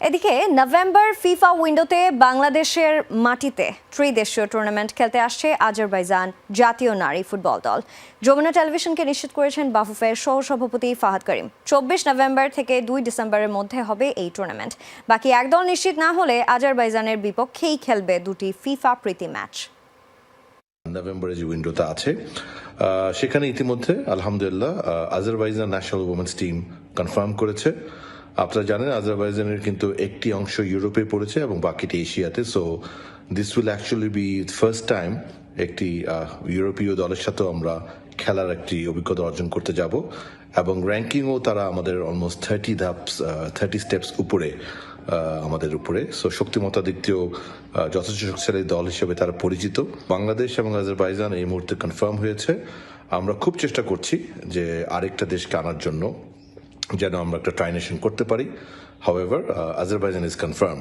এদিকে November FIFA উইন্ডোতে বাংলাদেশের মাটিতে ত্রিদেশীয় টুর্নামেন্ট খেলতে আসছে আজারবাইজান জাতীয় নারী ফুটবল দল। যমুনা টেলিভিশনকে নিশ্চিত করেছেন বাফুফের সহসভাপতি ফাহাদ করিম। চব্বিশ নভেম্বর থেকে দুই ডিসেম্বরের মধ্যে হবে এই টুর্নামেন্ট বাকি একদল নিশ্চিত না হলে আজারবাইজানের বিপক্ষেই খেলবে দুটি ফিফা প্রীতি ম্যাচ। নভেম্বরে যে উইন্ডোটা আছে সেখানে ইতিমধ্যে আলহামদুলিল্লাহ Azerbaijan national women's team confirm করেছে। আপনারা জানেন আজারবাইজানের কিন্তু একটি অংশ ইউরোপে পড়েছে এবং বাকিটি এশিয়াতে। So this will actually be first time একটি ইউরোপীয় দলের সাথেও আমরা খেলার একটি অভিজ্ঞতা অর্জন করতে যাব। এবং র্যাঙ্কিংও তারা আমাদের অলমোস্ট থার্টি ধাপস থার্টি স্টেপস উপরে আমাদের উপরে। সো শক্তিমত্তা দিক দিয়েও যথেষ্ট শক্তিশালী দল হিসেবে তারা পরিচিত। বাংলাদেশ এবং আজারবাইজান এই মুহূর্তে কনফার্ম হয়েছে। আমরা খুব চেষ্টা করছি যে আরেকটা দেশকে আনার জন্য। যেন আমরা একটা ট্রাইনেশন করতে পারি। However Azerbaijan is confirm